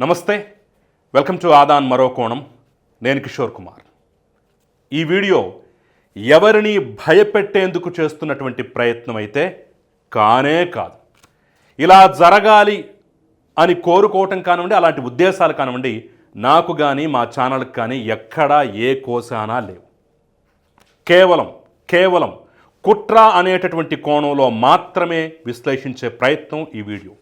నమస్తే welcome to Aadan మరో కోణం. నేను కిషోర్ కుమార్. ఈ వీడియో ఎవరిని భయపెట్టేందుకు చేస్తున్నటువంటి ప్రయత్నం అయితే కానే కాదు. ఇలా జరగాలి అని కోరుకోవటం కానివ్వండి అలాంటి ఉద్దేశాలు కానివ్వండి నాకు కానీ మా ఛానల్కి కానీ ఎక్కడా ఏ కోశానా లేవు. కేవలం కేవలం కుట్ర అనేటటువంటి కోణంలో మాత్రమే విశ్లేషించే ప్రయత్నం ఈ వీడియో.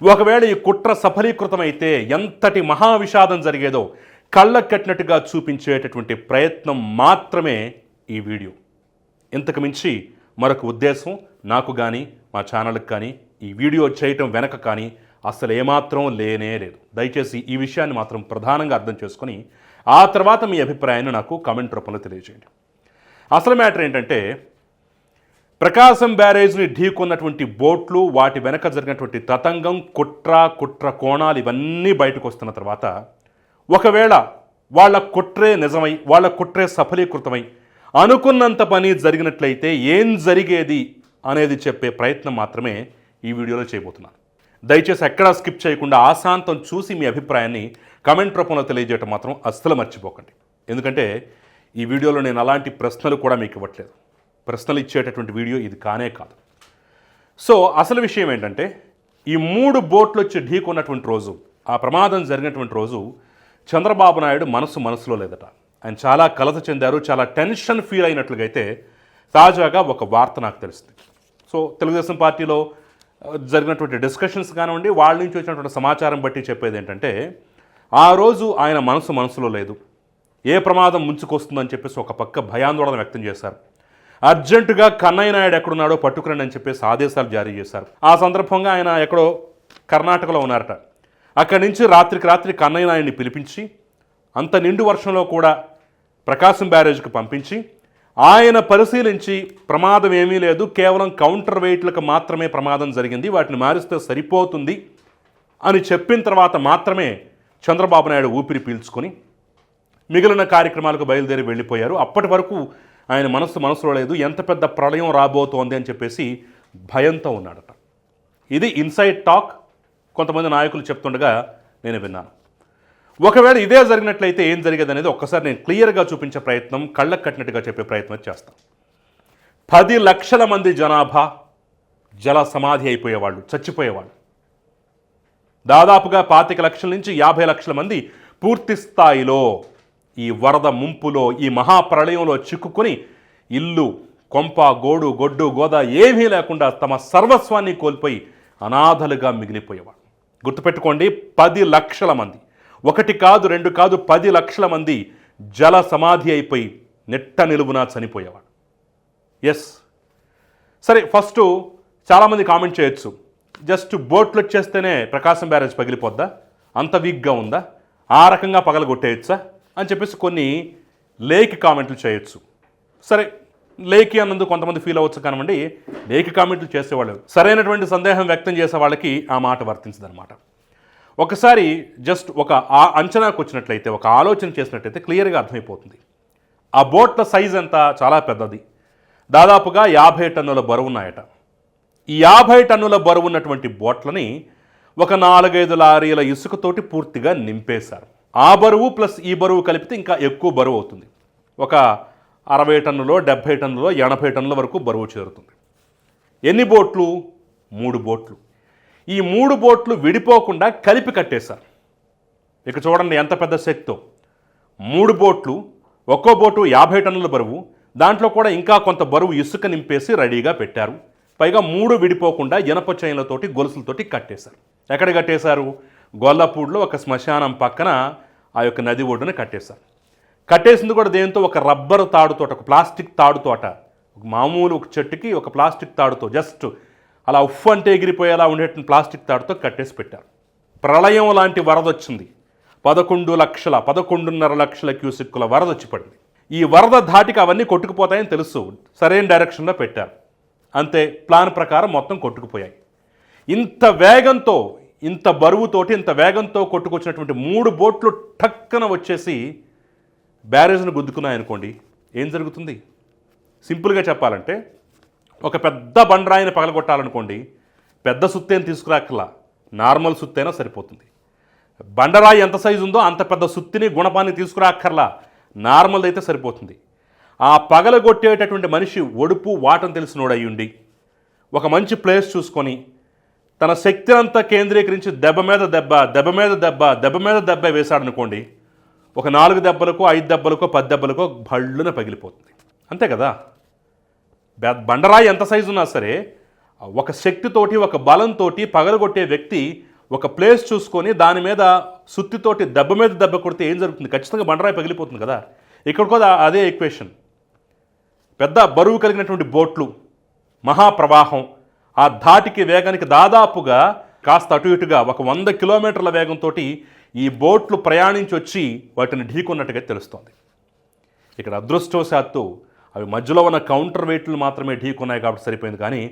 ఒకవేళ ఈ కుట్ర సఫలీకృతమైతే ఎంతటి మహావిషాదం జరిగేదో కళ్ళ కట్టినట్టుగా చూపించేటటువంటి ప్రయత్నం మాత్రమే ఈ వీడియో. ఇంతకు మించి మరొక ఉద్దేశం నాకు కానీ మా ఛానల్కి కానీ ఈ వీడియో చేయటం వెనక కానీ అసలు ఏమాత్రం లేనే లేదు. దయచేసి ఈ విషయాన్ని మాత్రం ప్రధానంగా అర్థం చేసుకొని ఆ తర్వాత మీ అభిప్రాయాన్ని నాకు కామెంట్ రూపంలో తెలియజేయండి. అసలు మ్యాటర్ ఏంటంటే ప్రకాశం బ్యారేజ్ని ఢీకొన్నటువంటి బోట్లు వాటి వెనక జరిగినటువంటి తతంగం కుట్ర కుట్ర కోణాలు ఇవన్నీ బయటకు వస్తున్న తర్వాత ఒకవేళ వాళ్ళ కుట్రే నిజమై వాళ్ళ కుట్రే సఫలీకృతమై అనుకున్నంత పని జరిగినట్లయితే ఏం జరిగేది అనేది చెప్పే ప్రయత్నం మాత్రమే ఈ వీడియోలో చేయబోతున్నాను. దయచేసి ఎక్కడా స్కిప్ చేయకుండా ఆశాంతం చూసి మీ అభిప్రాయాన్ని కమెంట్ రూపంలో తెలియజేయటం మాత్రం అస్సలు మర్చిపోకండి. ఎందుకంటే ఈ వీడియోలో నేను అలాంటి ప్రశ్నలు కూడా మీకు ఇవ్వట్లేదు. ప్రశ్నలు ఇచ్చేటటువంటి వీడియో ఇది కానే కాదు. సో అసలు విషయం ఏంటంటే ఈ మూడు బోట్లు వచ్చి ఢీకొన్నటువంటి రోజు ఆ ప్రమాదం జరిగినటువంటి రోజు చంద్రబాబు నాయుడు మనసు మనసులో లేదట. ఆయన చాలా కలత చెందారు చాలా టెన్షన్ ఫీల్ అయినట్లుగా అయితే తాజాగా ఒక వార్త నాకు తెలిసింది సో తెలుగుదేశం పార్టీలో జరిగినటువంటి డిస్కషన్స్ కానివ్వండి వాళ్ళ నుంచి వచ్చినటువంటి సమాచారం బట్టి చెప్పేది ఏంటంటే ఆ రోజు ఆయన మనసు మనసులో లేదు. ఏ ప్రమాదం ముంచుకొస్తుందని చెప్పేసి ఒక పక్క భయాందోళన వ్యక్తం చేశారు. అర్జెంటుగా కన్నయ్య నాయుడు ఎక్కడున్నాడో పట్టుకురండి అని చెప్పేసి ఆదేశాలు జారీ చేశారు. ఆ సందర్భంగా ఆయన ఎక్కడో కర్ణాటకలో ఉన్నారట. అక్కడి నుంచి రాత్రికి రాత్రి కన్నయ్య నాయుడిని పిలిపించి అంత నిండు వర్షంలో కూడా ప్రకాశం బ్యారేజ్కి పంపించి ఆయన పరిశీలించి ప్రమాదం ఏమీ లేదు కేవలం కౌంటర్ వెయిట్లకు మాత్రమే ప్రమాదం జరిగింది వాటిని మారిస్తే సరిపోతుంది అని చెప్పిన తర్వాత మాత్రమే చంద్రబాబు నాయుడు ఊపిరి పీల్చుకొని మిగిలిన కార్యక్రమాలకు బయలుదేరి వెళ్ళిపోయారు. అప్పటి వరకు ఆయన మనసు మనసులో లేదు ఎంత పెద్ద ప్రళయం రాబోతోంది అని చెప్పేసి భయంతో ఉన్నాడట. ఇది ఇన్సైడ్ టాక్ కొంతమంది నాయకులు చెప్తుండగా నేను విన్నాను. ఒకవేళ ఇదే జరిగినట్లయితే ఏం జరిగేది అనేది ఒక్కసారి నేను క్లియర్గా చూపించే ప్రయత్నం కళ్ళకు కట్టినట్టుగా చెప్పే ప్రయత్నం చేస్తాను పది లక్షల మంది జనాభా జల సమాధి అయిపోయేవాళ్ళు చచ్చిపోయేవాళ్ళు. దాదాపుగా పాతిక లక్షల నుంచి యాభై లక్షల మంది పూర్తి స్థాయిలో ఈ వరద ముంపులో ఈ మహాప్రళయంలో చిక్కుకొని ఇల్లు కొంప గోడు గొడ్డు గోద ఏమీ లేకుండా తమ సర్వస్వాన్ని కోల్పోయి అనాథలుగా మిగిలిపోయేవాడు. గుర్తుపెట్టుకోండి పది లక్షల మంది. ఒకటి కాదు రెండు కాదు పది లక్షల మంది జల సమాధి అయిపోయి నెట్ట నిలువునా చనిపోయేవాడు. ఎస్ సరే ఫస్ట్ చాలామంది కామెంట్ చేయొచ్చు. జస్ట్ బోట్లు వచ్చేస్తేనే ప్రకాశం బ్యారేజ్ పగిలిపోద్దా? అంత వీక్గా ఉందా? ఆ రకంగా పగలగొట్టేయచ్చా? అని చెప్పేసి కొన్ని లేకి కామెంట్లు చేయొచ్చు. సరే లేకి అన్నందుకు కొంతమంది ఫీల్ అవ్వచ్చు కానివ్వండి లేకి కామెంట్లు చేసేవాళ్ళు. సరైనటువంటి సందేహం వ్యక్తం చేసే వాళ్ళకి ఆ మాట వర్తించదనమాట ఒకసారి జస్ట్ ఒక ఆ- అంచనాకు వచ్చినట్లయితే ఒక ఆలోచన చేసినట్లయితే క్లియర్గా అర్థమైపోతుంది. ఆ బోట్ల సైజ్ ఎంత? చాలా పెద్దది. దాదాపుగా యాభై టన్నుల బరువు ఉన్నాయట. ఈ యాభై టన్నుల బరువు ఉన్నటువంటి బోట్లని ఒక నాలుగైదు లారీల ఇసుకతోటి పూర్తిగా నింపేశారు. ఆ బరువు ప్లస్ ఈ బరువు కలిపితే ఇంకా ఎక్కువ బరువు అవుతుంది. ఒక అరవై టన్నులో డెబ్భై టన్నులో ఎనభై టన్నుల వరకు బరువు చేరుతుంది. ఎన్ని బోట్లు? మూడు బోట్లు. ఈ మూడు బోట్లు విడిపోకుండా కలిపి కట్టేశారు. ఇక చూడండి ఎంత పెద్ద శక్తో మూడు బోట్లు ఒక్కో బోటు యాభై టన్నుల బరువు దాంట్లో కూడా ఇంకా కొంత బరువు ఇసుక నింపేసి రెడీగా పెట్టారు. పైగా మూడు విడిపోకుండా ఇనప చైన్లతోటి గొలుసులతోటి కట్టేశారు. ఎక్కడ కట్టేశారు? గొల్లపూడిలో ఒక శ్మశానం పక్కన ఆ యొక్క నది ఒడ్డున కట్టేశారు. కట్టేసింది కూడా దేంతో? ఒక రబ్బరు తాడుతోట ఒక ప్లాస్టిక్ తాడుతోట. ఒక మామూలు ఒక చెట్టుకి ఒక ప్లాస్టిక్ తాడుతో జస్ట్ అలా ఉఫ్ అంటే ఎగిరిపోయేలా ఉండేటువంటి ప్లాస్టిక్ తాడుతో కట్టేసి పెట్టారు. ప్రళయం లాంటి వరద వచ్చింది. పదకొండు లక్షల పదకొండున్నర లక్షల క్యూసిక్కుల వరద వచ్చి పడింది. ఈ వరద ధాటికి అవన్నీ కొట్టుకుపోతాయని తెలుసు. సరైన డైరెక్షన్లో పెట్టారు. అంతే ప్లాన్ ప్రకారం మొత్తం కొట్టుకుపోయాయి. ఇంత వేగంతో ఇంత బరువుతోటి ఇంత వేగంతో కొట్టుకొచ్చినటువంటి మూడు బోట్లు టక్కన వచ్చేసి బ్యారేజ్ను గుద్దుకున్నాయి అనుకోండి ఏం జరుగుతుంది? సింపుల్గా చెప్పాలంటే ఒక పెద్ద బండరాయిని పగలగొట్టాలనుకోండి పెద్ద సుత్తేని తీసుకురాకలా నార్మల్ సుత్తైనా సరిపోతుంది. బండరాయి ఎంత సైజు ఉందో అంత పెద్ద సుత్తిని గుణపాన్ని తీసుకురాక్కర్లా. నార్మల్ అయితే సరిపోతుంది. ఆ పగలగొట్టేటటువంటి మనిషి ఒడుపు వాటం తెలిసినోడు అయ్యుండి ఒక మంచి ప్లేస్ చూసుకొని తన శక్తిని అంతా కేంద్రీకరించి దెబ్బ మీద దెబ్బ దెబ్బ మీద దెబ్బ దెబ్బ మీద దెబ్బ వేశాడనుకోండి ఒక నాలుగు దెబ్బలకు ఐదు దెబ్బలకో పది దెబ్బలకో భళ్ళున పగిలిపోతుంది. అంతే కదా? బండరాయి ఎంత సైజు ఉన్నా సరే ఒక శక్తితోటి ఒక బలంతో పగలగొట్టే వ్యక్తి ఒక ప్లేస్ చూసుకొని దాని మీద సుత్తితోటి దెబ్బ మీద దెబ్బ కొడితే ఏం జరుగుతుంది? ఖచ్చితంగా బండరాయి పగిలిపోతుంది కదా? ఇక్కడ కూడా అదే ఈక్వేషన్ పెద్ద బరువు కలిగినటువంటి బోట్లు మహాప్రవాహం ఆ ధాటికి వేగానికి దాదాపుగా కాస్త అటు ఇటుగా ఒక వంద కిలోమీటర్ల వేగంతో ఈ బోట్లు ప్రయాణించి వచ్చి వాటిని ఢీకొన్నట్టుగా తెలుస్తోంది. ఇక్కడ అదృష్టవశాత్తు అవి మధ్యలో ఉన్న కౌంటర్ వెయిట్లు మాత్రమే ఢీకొన్నాయి కాబట్టి సరిపోయింది. కానీ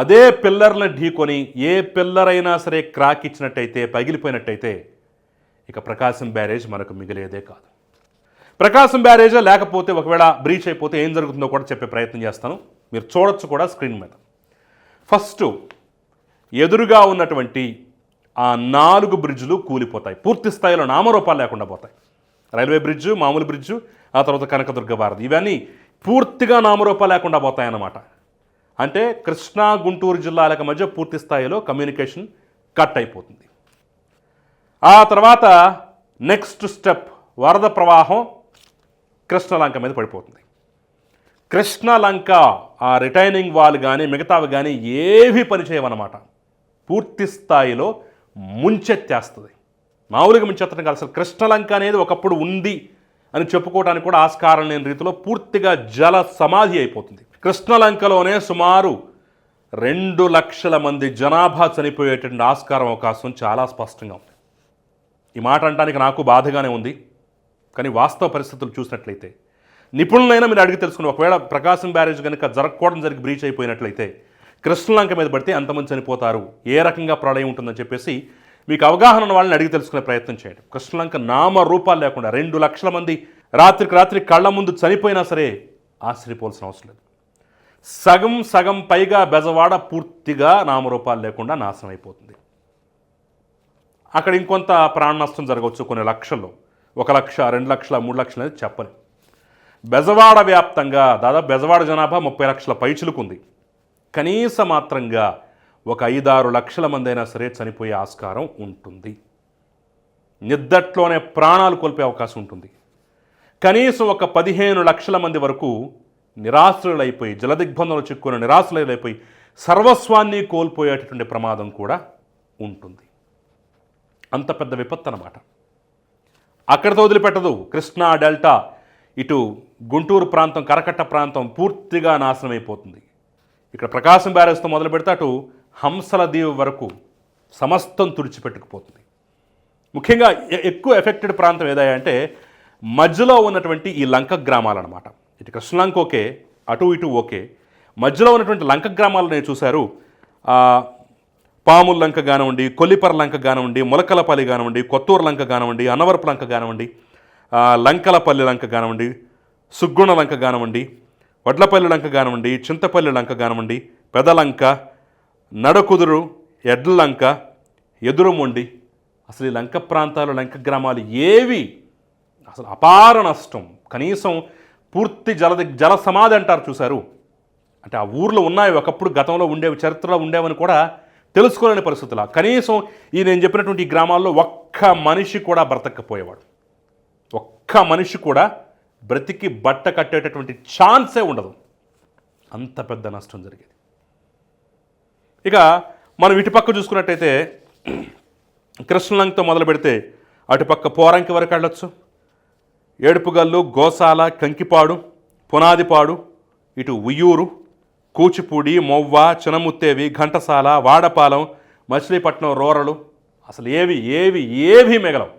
అదే పిల్లర్ని ఢీకొని ఏ పిల్లర్ అయినా సరే క్రాక్ ఇచ్చినట్టయితే పగిలిపోయినట్టయితే ఇక ప్రకాశం బ్యారేజ్ మనకు మిగిలేదే కాదు. ప్రకాశం బ్యారేజే లేకపోతే ఒకవేళ బ్రీచ్ అయిపోతే ఏం జరుగుతుందో కూడా చెప్పే ప్రయత్నం చేస్తాను. మీరు చూడొచ్చు కూడా స్క్రీన్ మీద. ఫస్ట్ ఎదురుగా ఉన్నటువంటి ఆ నాలుగు బ్రిడ్జ్లు కూలిపోతాయి. పూర్తి స్థాయిలో నామరూపాలు లేకుండా పోతాయి. రైల్వే బ్రిడ్జు మామూలు బ్రిడ్జు ఆ తర్వాత కనకదుర్గ భారతి. ఇవన్నీ పూర్తిగా నామరూపాలు లేకుండా పోతాయన్నమాట. అంటే కృష్ణా గుంటూరు జిల్లాలకు మధ్య పూర్తి స్థాయిలో కమ్యూనికేషన్ కట్ అయిపోతుంది. ఆ తర్వాత నెక్స్ట్ స్టెప్ వరద ప్రవాహం కృష్ణలంక మీద పడిపోతుంది. కృష్ణలంక ఆ రిటైనింగ్ వాల్ కానీ మిగతావి కానీ ఏవి పనిచేయవన్నమాట. పూర్తి స్థాయిలో ముంచెత్తేస్తుంది. మామూలుగా ముంచెత్తడం కాదు. అసలు కృష్ణలంక అనేది ఒకప్పుడు ఉంది అని చెప్పుకోవడానికి కూడా ఆస్కారం లేని రీతిలో పూర్తిగా జల సమాధి అయిపోతుంది. కృష్ణలంకలోనే సుమారు రెండు లక్షల మంది జనాభా చనిపోయేటువంటి ఆస్కారం అవకాశం చాలా స్పష్టంగా ఉంది. ఈ మాట అనడానికి నాకు బాధగానే ఉంది. కానీ వాస్తవ పరిస్థితులు చూసినట్లయితే నిపుణులైనా మీరు అడిగి తెలుసుకుని ఒకవేళ ప్రకాశం బ్యారేజ్ కనుక జరగకపోవడం జరిగి బ్రీచ్ అయిపోయినట్లయితే కృష్ణలంక మీద పడితే అంతమంది చనిపోతారు. ఏ రకంగా ప్రళయం ఉంటుందని చెప్పేసి మీకు అవగాహన ఉన్న వాళ్ళని అడిగి తెలుసుకునే ప్రయత్నం చేయండి. కృష్ణలంక నామ రూపాలు లేకుండా రెండు లక్షల మంది రాత్రికి రాత్రి కళ్ళ ముందు చనిపోయినా సరే ఆశ్చర్యపోవాల్సిన అవసరం లేదు. సగం సగం పైగా బెజవాడ పూర్తిగా నామరూపాలు లేకుండా నాశనం అయిపోతుంది. అక్కడ ఇంకొంత ప్రాణ నష్టం జరగవచ్చు కొన్ని లక్షల్లో. ఒక లక్ష రెండు లక్షల మూడు లక్షలు అనేది చెప్పని బెజవాడ వ్యాప్తంగా దాదాపు బెజవాడ జనాభా ముప్పై లక్షల పైచులుకుంది కనీస మాత్రంగా ఒక ఐదారు లక్షల మంది అయినా సరే చనిపోయే ఆస్కారం ఉంటుంది. నిద్దట్లోనే ప్రాణాలు కోల్పే అవకాశం ఉంటుంది. కనీసం ఒక పదిహేను లక్షల మంది వరకు నిరాశ్రులైపోయి జలదిగ్బంధంలో చిక్కున్న నిరాశ్రులైపోయి సర్వస్వాన్ని కోల్పోయేటటువంటి ప్రమాదం కూడా ఉంటుంది. అంత పెద్ద విపత్తు అన్నమాట అక్కడితో వదిలిపెట్టదు. కృష్ణా డెల్టా ఇటు గుంటూరు ప్రాంతం కరకట్ట ప్రాంతం పూర్తిగా నాశనం అయిపోతుంది ఇక్కడ ప్రకాశం బ్యారేజ్తో మొదలు పెడితే అటు హంసల దీవి వరకు సమస్తం తుడిచిపెట్టుకుపోతుంది. ముఖ్యంగా ఎక్కువ ఎఫెక్టెడ్ ప్రాంతం ఏదాయంటే అంటే మధ్యలో ఉన్నటువంటి ఈ లంక గ్రామాలు అనమాట ఇటు కృష్ణలంక ఓకే అటు ఇటు ఓకే. మధ్యలో ఉన్నటువంటి లంక గ్రామాలు నేను చూశారు పాముల లంక కానివ్వండి కొల్లిపర లంక కానివ్వండి ములకలపల్లి కానివ్వండి కొత్తూరు లంక కానివ్వండి అన్నవరపు లంక కానివ్వండి లంకలపల్లి లంక కానివ్వండి సుగ్గుణ లంక కానివ్వండి వడ్లపల్లి లంక కానివ్వండి చింతపల్లి లంక కానివ్వండి పెదలంక నడకుదురు ఎడ్ల లంక ఎదురుమొండి అసలు ఈ లంక ప్రాంతాలు లంక గ్రామాలు ఏవి? అసలు అపార నష్టం. కనీసం పూర్తి జల జల సమాధి అంటారు చూశారు. అంటే ఆ ఊర్లో ఉన్నాయి ఒకప్పుడు గతంలో ఉండేవి చరిత్రలో ఉండేవని కూడా తెలుసుకోలేని పరిస్థితుల. కనీసం ఈ నేను చెప్పినటువంటి గ్రామాల్లో ఒక్క మనిషి కూడా బ్రతకపోయేవాడు ఒక్క మనిషి కూడా బ్రతికి బట్ట కట్టేటటువంటి ఛాన్సే ఉండదు. అంత పెద్ద నష్టం జరిగేది. ఇక మనం ఇటుపక్క చూసుకున్నట్టయితే కృష్ణలంకతో మొదలు పెడితే అటుపక్క పోరంకి వరకు వెళ్ళొచ్చు. ఏడుపుగల్లు గోసాల కంకిపాడు పునాదిపాడు ఇటు ఉయ్యూరు కూచిపూడి మొవ్వ చినముత్తేవి ఘంటసాల వాడపాలెం మచిలీపట్నం రోరలు అసలు ఏవి ఏవి ఏవి మిగలవు.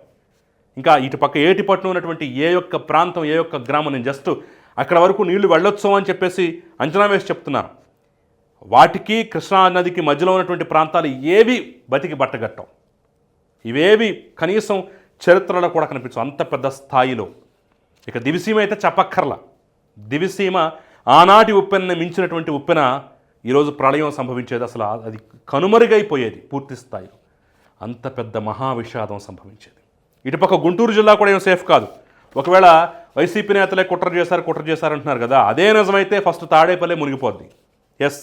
ఇంకా ఇటు పక్క ఏటిపట్నం ఉన్నటువంటి ఏ యొక్క ప్రాంతం ఏ యొక్క గ్రామం నేను జస్ట్ అక్కడ వరకు నీళ్ళు వెళ్ళొచ్చు అని చెప్పేసి అంచనా వేసి చెప్తున్నారు. వాటికి కృష్ణా నదికి మధ్యలో ఉన్నటువంటి ప్రాంతాలు ఏవి బతికి బట్టగట్టం ఇవేవి కనీసం చరిత్రలో కూడా కనిపించవు. అంత పెద్ద స్థాయిలో. ఇక దివిసీమ అయితే చెప్పక్కర్ల. దివిసీమ ఆనాటి ఉప్పెన మించినటువంటి ఉప్పెన ఈరోజు ప్రళయం సంభవించేది. అసలు అది కనుమరుగైపోయేది పూర్తి స్థాయిలో. అంత పెద్ద మహా విషాదం సంభవించేది. ఇటుపక్క గుంటూరు జిల్లా కూడా ఏం సేఫ్ కాదు. ఒకవేళ వైసీపీ నేతలే కుట్ర చేశారు కుట్ర చేశారు అంటున్నారు కదా అదే నిజమైతే ఫస్ట్ తాడేపల్లి మునిగిపోద్ది. ఎస్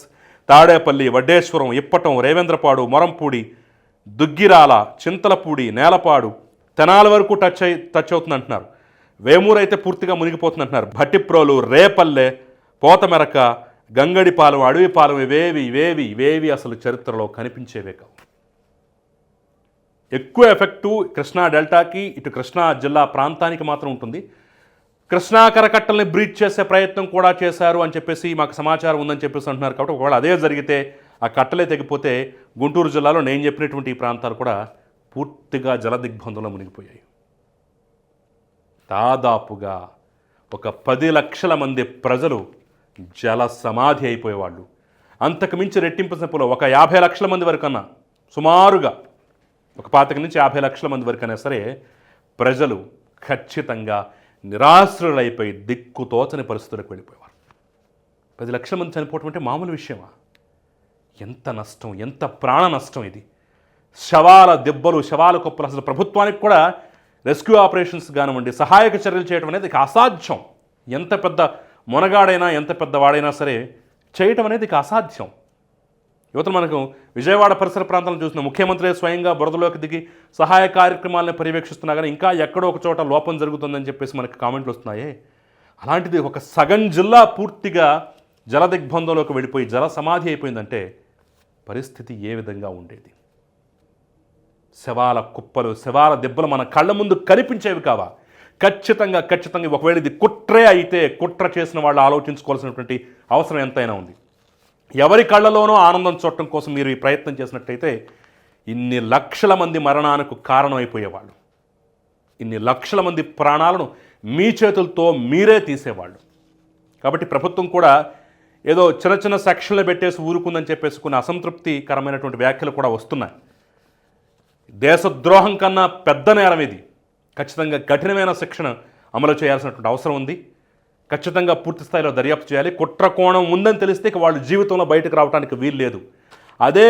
తాడేపల్లి వడ్డేశ్వరం ఇప్పటం రేవేంద్రపాడు మొరంపూడి దుగ్గిరాల చింతలపూడి నేలపాడు తెనాల వరకు టచ్ అయి టచ్ అవుతుంది అంటున్నారు వేమూరు అయితే పూర్తిగా మునిగిపోతుంది అంటున్నారు భట్టిప్రోలు రేపల్లె పోతమెరక గంగడిపాలెం అడవిపాలెం ఇవేవి ఇవేవి ఇవేవి అసలు చరిత్రలో కనిపించేవే కావు. ఎక్కువ ఎఫెక్టు కృష్ణా డెల్టాకి ఇటు కృష్ణా జిల్లా ప్రాంతానికి మాత్రం ఉంటుంది. కృష్ణా కరకట్టల్ని బ్రీచ్ చేసే ప్రయత్నం కూడా చేశారు అని చెప్పేసి మాకు సమాచారం ఉందని చెప్పేసి అంటున్నారు కాబట్టి ఒకవేళ అదే జరిగితే ఆ కట్టలే తెగిపోతే గుంటూరు జిల్లాలో నేను చెప్పినటువంటి ఈ ప్రాంతాలు కూడా పూర్తిగా జలదిగ్బంధంలో మునిగిపోయాయి. దాదాపుగా ఒక పది లక్షల మంది ప్రజలు జల సమాధి అయిపోయేవాళ్ళు. అంతకు మించి రెట్టింపు సంఖ్యలో ఒక యాభై లక్షల మంది వరకన్నా సుమారుగా ఒక పాతిక నుంచి యాభై లక్షల మంది వరకైనా సరే ప్రజలు ఖచ్చితంగా నిరాశ్రులైపోయి దిక్కుతోచని పరిస్థితులకు వెళ్ళిపోయేవారు. పది లక్షల మంది చనిపోవటం అంటే మామూలు విషయమా? ఎంత నష్టం ఎంత ప్రాణ నష్టం ఇది? శవాల దెబ్బలు శవాల కుప్పలు అసలు ప్రభుత్వానికి కూడా రెస్క్యూ ఆపరేషన్స్ కానివ్వండి సహాయక చర్యలు చేయడం అనేది ఇక అసాధ్యం. ఎంత పెద్ద మొనగాడైనా ఎంత పెద్దవాడైనా సరే చేయటం అనేది ఇక అసాధ్యం. యువతలు మనకు విజయవాడ పరిసర ప్రాంతాలను చూసిన ముఖ్యమంత్రి స్వయంగా బురదలోకి దిగి సహాయ కార్యక్రమాలను పర్యవేక్షిస్తున్నా కానీ ఇంకా ఎక్కడో ఒక చోట లోపం జరుగుతుందని చెప్పేసి మనకి కామెంట్లు వస్తున్నాయే. అలాంటిది ఒక సగం జిల్లా పూర్తిగా జల దిగ్బంధంలోకి వెళ్ళిపోయి జల సమాధి అయిపోయిందంటే పరిస్థితి ఏ విధంగా ఉండేది? శవాల కుప్పలు శవాల దెబ్బలు మన కళ్ళ ముందు కనిపించేవి కావా? ఖచ్చితంగా ఖచ్చితంగా ఒకవేళ ఇది కుట్రే అయితే కుట్ర చేసిన వాళ్ళు ఆలోచించుకోవాల్సినటువంటి అవసరం ఎంతైనా ఉంది. ఎవరి కళ్ళలోనో ఆనందం చూడటం కోసం మీరు ఈ ప్రయత్నం చేసినట్టయితే ఇన్ని లక్షల మంది మరణానికి కారణమైపోయేవాళ్ళు. ఇన్ని లక్షల మంది ప్రాణాలను మీ చేతులతో మీరే తీసేవాళ్ళు. కాబట్టి ప్రభుత్వం కూడా ఏదో చిన్న చిన్న సెక్షన్లు పెట్టేసి ఊరుకుందని చెప్పేసి కొన్ని అసంతృప్తికరమైనటువంటి వ్యాఖ్యలు కూడా వస్తున్నాయి. దేశద్రోహం కన్నా పెద్ద నేరం ఇది. ఖచ్చితంగా కఠినమైన శిక్షణ అమలు చేయాల్సినటువంటి అవసరం ఉంది. ఖచ్చితంగా పూర్తి స్థాయిలో దర్యాప్తు చేయాలి. కుట్ర కోణం ఉందని తెలిస్తే ఇక వాళ్ళు జీవితంలో బయటకు రావడానికి వీలు లేదు. అదే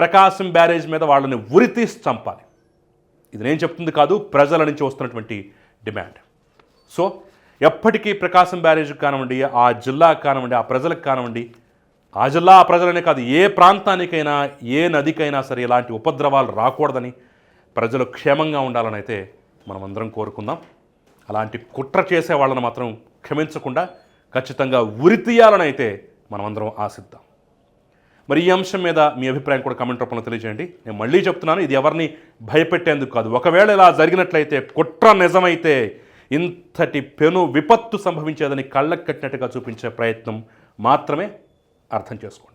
ప్రకాశం బ్యారేజ్ మీద వాళ్ళని ఉరితీసి చంపాలి. ఇది నేను చెప్తుంది కాదు ప్రజల నుంచి వస్తున్నటువంటి డిమాండ్. సో ఎప్పటికీ ప్రకాశం బ్యారేజ్కి కానివ్వండి ఆ జిల్లాకు కానివ్వండి ఆ ప్రజలకు కానివ్వండి ఆ జిల్లా ఆ ప్రజలనే కాదు ఏ ప్రాంతానికైనా ఏ నదికైనా సరే ఇలాంటి ఉపద్రవాలు రాకూడదని ప్రజలు క్షేమంగా ఉండాలని అయితే మనమందరం కోరుకుందాం. అలాంటి కుట్ర చేసే వాళ్ళని మాత్రం క్షమించకుండా ఖచ్చితంగా ఉరి తీయాలని అయితే మనమందరం ఆశిద్దాం. మరి ఈ అంశం మీద మీ అభిప్రాయం కూడా కమెంట్ రూపంలో తెలియజేయండి. నేను మళ్ళీ చెప్తున్నాను ఇది ఎవరిని భయపెట్టేందుకు కాదు. ఒకవేళ ఇలా జరిగినట్లయితే కుట్ర నిజమైతే ఇంతటి పెను విపత్తు సంభవించేదని కళ్ళకు కట్టినట్టుగా చూపించే ప్రయత్నం మాత్రమే అర్థం చేసుకోండి.